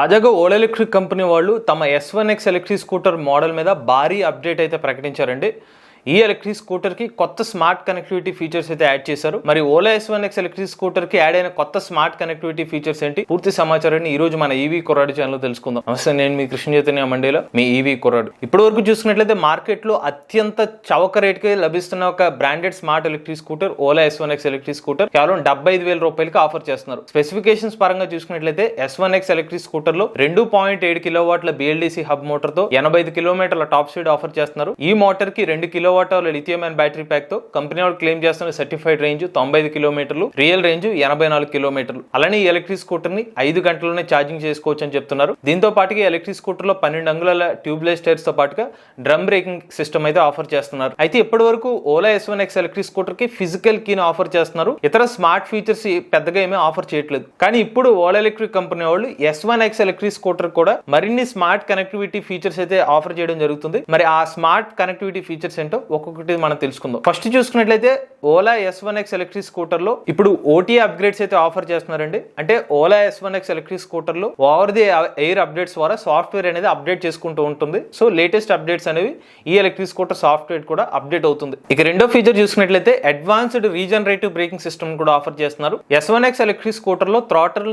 తాజాగా whole electric company వాళ్ళు తమ S one X electric scooter model మీద భారీ అప్డేట్ అయితే ప్రకటించారండి. ఈ ఎలక్ట్రిక్ స్కూటర్కి కొత్త స్మార్ట్ కనెక్టివిటీ ఫీచర్స్ అయితే యాడ్ చేశారు. మరి Ola S one X electric స్కూటర్కి add అయిన కొత్త స్మార్ట్ కనెక్టివిటీ ఫీచర్స్ ఏంటి? పూర్తి సమాచారాన్ని ఈ రోజు మన ఈవీ కొరాడు ఛానల్ తెలుసుకుందాం. నమస్తే నేను మీ కృష్ణ చైతన్య మండేలో మీ ఈవీ కొరాడు ఇప్పటి వరకు చూసుకున్నట్లయితే మార్కెట్లో అత్యంత చవక రేట్కి లభిస్తున్న ఒక branded smart electric scooter Ola S one X electric scooter కేవలం డెబ్బై ఐదు వేల రూపాయలకి ఆఫర్ చేస్తున్నారు. స్పెసిఫికేషన్స్ పరంగా చూసుకున్నట్లయితే ఎస్ వన్ ఎక్స్ ఎలక్ట్రిక్ స్కూటర్లో రెండు పాయింట్ ఏడు కిలో వాట్ల బిఎల్డిసి హబ్ మోటార్తో ఎనభై ఐదు కిలోమీటర్ల టాప్ స్పీడ్ ఆఫర్ చేస్తున్నారు. ఈ మోటార్కి రెండు కిలో వాట్ల లిథియం అండ్ బ్యాటరీ ప్యాక్తో కంపెనీ వాళ్ళు క్లెయిమ్ చేస్తున్న సర్టిఫైడ్ రేంజ్ తొంభై ఐదు కిలోమీటర్లు రియల్ రేంజ్ ఎనభై నాలుగు కిలోమీటర్లు. అలానే ఈ ఎలక్ట్రిక్ స్కూటర్ని ఐదు గంటల్లోనే ఛార్జింగ్ చేసుకోవచ్చు అని చెప్తున్నారు. దీంతో పాటుగా ఎలక్ట్రిక్ స్కూటర్లో పన్నెండు అంగుళాల ట్యూబ్లెస్ టైర్స్తో పాటుగా డ్రమ్ బ్రేకింగ్ సిస్టమ్ అయితే ఆఫర్ చేస్తున్నారు. అయితే ఇప్పటి వరకు Ola S one X electric స్కూటర్కి physical కీని ఆఫర్ చేస్తున్నారు. ఇతర స్మార్ట్ ఫీచర్స్ పెద్దగా ఏమీ ఆఫర్ చేయట్లేదు. కానీ ఇప్పుడు ఓలా ఎలక్ట్రిక్ కంపెనీ వాళ్ళు S one X electric scooter కూడా మరిన్ని స్మార్ట్ కనెక్టివిటీ ఫీచర్స్ అయితే ఆఫర్ చేయడం జరుగుతుంది. మరి ఆ స్మార్ట్ కనెక్టివిటీ ఫీచర్స్ ఏంటో ఒక్కొక్కటి మనం తెలుసుకుందాం. ఫస్ట్ చూసుకున్నట్లయితే Ola S one X electric స్కూటర్లో ఇప్పుడు ఓటీ అప్గ్రేడ్స్ అయితే ఆఫర్ చేస్తున్నారండి. అంటే Ola S one X electric స్కూటర్లో over the air updates ద్వారా సాఫ్ట్వేర్ అనేది అప్డేట్ చేసుకుంటూ ఉంటుంది. సో లేటెస్ట్ అప్డేట్స్ అనేవి ఈ ఎలక్ట్రిక్ స్కూటర్ సాఫ్ట్వేర్ కూడా అప్డేట్ అవుతుంది. ఇక రెండో ఫీచర్ చూసుకున్నట్లయితే అడ్వాన్స్డ్ రీజనరేటివ్ బ్రేకింగ్ సిస్టమ్ కూడా ఆఫర్ చేస్తున్నారు. ఎస్ వన్ ఎక్స్ ఎలక్ట్రిక్ స్కూటర్లో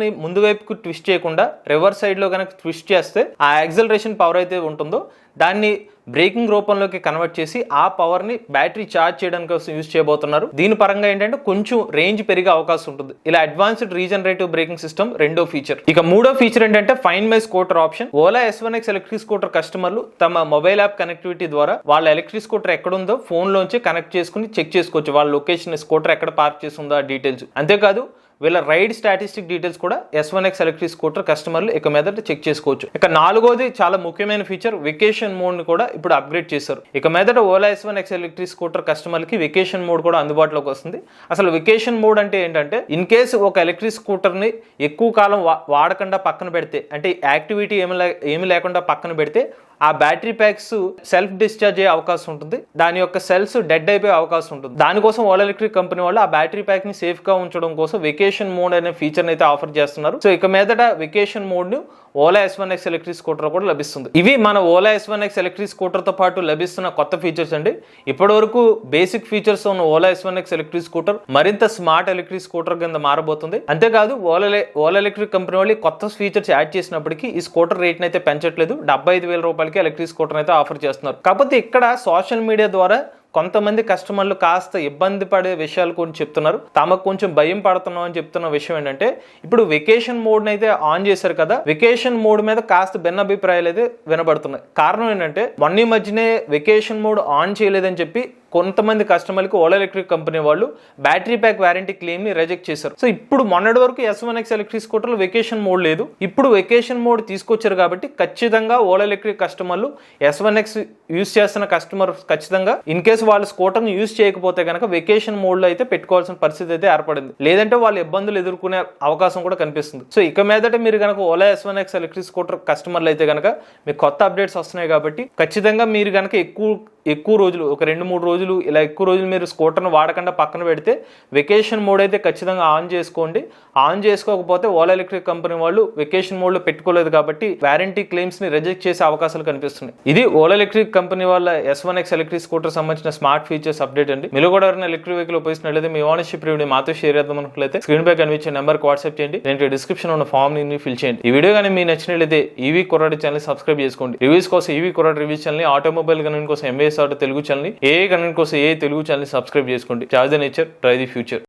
ని ముందు వైపుకు ట్విస్ట్ చేయకుండా రివర్స్ సైడ్లో కనుక ట్విస్ట్ చేస్తే ఆ యాక్సలరేషన్ పవర్ అయితే ఉంటుందో దాన్ని బ్రేకింగ్ రూపంలోకి కన్వర్ట్ చేసి ఆ పవర్ని బ్యాటరీ ఛార్జ్ చేయడానికి కోసం యూజ్ చేయబోతున్నారు. దీని పరంగా ఏంటంటే కొంచెం రేంజ్ పెరిగే అవకాశం ఉంటుంది. ఇలా అడ్వాన్స్డ్ రీజనరేటివ్ బ్రేకింగ్ సిస్టమ్ రెండో ఫీచర్ ఇక మూడో ఫీచర్ ఏంటంటే find my scooter option. Ola S one X electric scooter కస్టమర్లు తమ మొబైల్ యాప్ కనెక్టివిటీ ద్వారా వాళ్ళ ఎలక్ట్రిక్ స్కూటర్ ఎక్కడుందో ఫోన్ లోంచి కనెక్ట్ చేసుకుని చెక్ చేసుకోవచ్చు. వాళ్ళ లొకేషన్ స్కూటర్ ఎక్కడ పార్క్ చేసి ఉందో ఆ డీటెయిల్స్ అంతేకాదు వీళ్ళ రైడ్ స్టాటిస్టిక్ డీటెయిల్స్ కూడా S one X electric scooter కస్టమర్లు ఇక మీదట చెక్ చేసుకోవచ్చు. ఇక నాలుగోది చాలా ముఖ్యమైన ఫీచర్ వెకేషన్ మోడ్ని కూడా ఇప్పుడు అప్గ్రేడ్ చేశారు. ఇక మీదట Ola S one X electric scooter కస్టమర్కి వెకేషన్ మోడ్ కూడా అందుబాటులోకి వస్తుంది. అసలు వెకేషన్ మోడ్ అంటే ఏంటంటే ఇన్ కేస్ ఒక ఎలక్ట్రిక్ స్కూటర్ని ఎక్కువ కాలం వా- వాడకుండా పక్కన పెడితే అంటే యాక్టివిటీ ఏమి లే- ఏమి లేకుండా పక్కన పెడితే ఆ బ్యాటరీ ప్యాక్స్ సెల్ఫ్ డిశ్చార్జ్ అయ్యే అవకాశం ఉంటుంది. దాని యొక్క సెల్స్ డెడ్ అయిపోయే అవకాశం ఉంటుంది. దానికోసం ఓలా ఎలక్ట్రిక్ కంపెనీ వాళ్ళు ఆ బ్యాటరీ ప్యాక్ని సేఫ్గా ఉంచడం కోసం వెకేషన్ మోడ్ అనే ఫీచర్ అయితే ఆఫర్ చేస్తున్నారు. సో ఇక మీదట వెకేషన్ మోడ్ను Ola S one X electric scooter కూడా లభిస్తుంది. ఇవి మన Ola S one X electric స్కూటర్తో పాటు లభిస్తున్న కొత్త ఫీచర్స్ అండి. ఇప్పటి వరకు బేసిక్ ఫీచర్స్ ఉన్న Ola S one X electric scooter మరింత స్మార్ట్ ఎలక్ట్రిక్ స్కూటర్ కింద మారబోతుంది. అంతేకాదు ఓలా ఓలా ఎలక్ట్రిక్ కంపెనీ వాళ్ళు కొత్త ఫీచర్స్ యాడ్ చేసినప్పటికీ ఈ స్కూటర్ రేట్ అయితే పెంచట్లేదు. డెబ్బై ఐదు వేల రూపాయలు వాళ్ళకి ఎలక్ట్రిక్ స్కూటర్ అయితే ఆఫర్ చేస్తున్నారు. కాకపోతే ఇక్కడ సోషల్ మీడియా ద్వారా కొంతమంది కస్టమర్లు కాస్త ఇబ్బంది పడే విషయాలు కూడా చెప్తున్నారు. తమకు కొంచెం భయం పడుతున్నాం అని చెప్తున్న విషయం ఏంటంటే ఇప్పుడు వెకేషన్ మోడ్ని అయితే ఆన్ చేశారు కదా వెకేషన్ మోడ్ మీద కాస్త భిన్నాభిప్రాయాలు అయితే వినబడుతున్నాయి. కారణం ఏంటంటే మొన్న ఈ మధ్యనే వెకేషన్ మోడ్ ఆన్ చేయలేదని చెప్పి కొంతమంది కస్టమర్లకు ఓలా ఎలక్ట్రిక్ కంపెనీ వాళ్ళు బ్యాటరీ ప్యాక్ వారంటీ క్లెయిమ్ని రిజెక్ట్ చేశారు. సో ఇప్పుడు మొన్నటి వరకు ఎస్ వన్ ఎక్స్ ఎలక్ట్రిక్ స్కూటర్లో వెకేషన్ మోడ్ లేదు. ఇప్పుడు వెకేషన్ మోడ్ తీసుకొచ్చారు కాబట్టి ఖచ్చితంగా ఓలా ఎలక్ట్రిక్ కస్టమర్లు ఎస్ వన్ ఎక్స్ యూస్ చేస్తున్న కస్టమర్ ఖచ్చితంగా ఇన్ కేసు వాళ్ళ స్కూటర్ని యూస్ చేయకపోతే కనుక వెకేషన్ మోడ్లో అయితే పెట్టుకోవాల్సిన పరిస్థితి అయితే ఏర్పడింది. లేదంటే వాళ్ళు ఇబ్బందులు ఎదుర్కొనే అవకాశం కూడా కనిపిస్తుంది. సో ఇక మీదట మీరు కనుక Ola S one X electric scooter కస్టమర్లు అయితే కనుక మీకు కొత్త అప్డేట్స్ వస్తున్నాయి కాబట్టి ఖచ్చితంగా మీరు కనుక ఎక్కువ ఎక్కువ రోజులు ఒక రెండు మూడు రోజులు ఇలా ఎక్కువ రోజులు మీరు స్కూటర్ను వాడకుండా పక్కన పెడితే వెకేషన్ మోడ్ అయితే ఖచ్చితంగా ఆన్ చేసుకోండి. ఆన్ చేసుకోకపోతే ఓలా ఎలక్ట్రిక్ కంపెనీ వాళ్ళు వెకేషన్ మోడ్లో పెట్టుకోలేదు కాబట్టి వారంటీ క్లెయిమ్స్ని రిజెక్ట్ చేసే అవకాశాలు కనిపిస్తున్నాయి. ఇది ఓలా ఎలక్ట్రిక్ కంపెనీ వాళ్ళ S one X electric scooter సంబంధించిన స్మార్ట్ ఫీచర్స్ అప్డేట్ అండి. మీరు కూడా ఎవరైనా ఎలక్ట్రిక్ వెహికల్ ఉపయోగిస్తున్నట్లయితే మీ ఓనర్షిప్ రివ్యూని మాతో షేర్ చేద్దాం అనుకున్నట్లయితే స్క్రీన్ పై కనిపించే నెంబర్కి వాట్సాప్ చేయండి. నేను డిస్క్రిప్షన్ ఉన్న ఫామ్ని ఫిల్ చేయండి. ఈ వీడియో కానీ మీ నచ్చినట్లయితే ఈవీ కొరాడి ఛానల్ సబ్స్క్రైబ్ చేసుకోండి. రివ్యూస్ కోసం ఈవీ కొరాడి రివ్యూస్ ఛానల్ ఆటోమొబైల్ కనెక్ట్ కోసం ఎంఏఎస్ ఆటో తెలుగు ఛానల్ ఏ కోసం ఏ తెలుగు ఛానల్ సబ్స్క్రైబ్ చేసుకోండి. Charge the nature try the future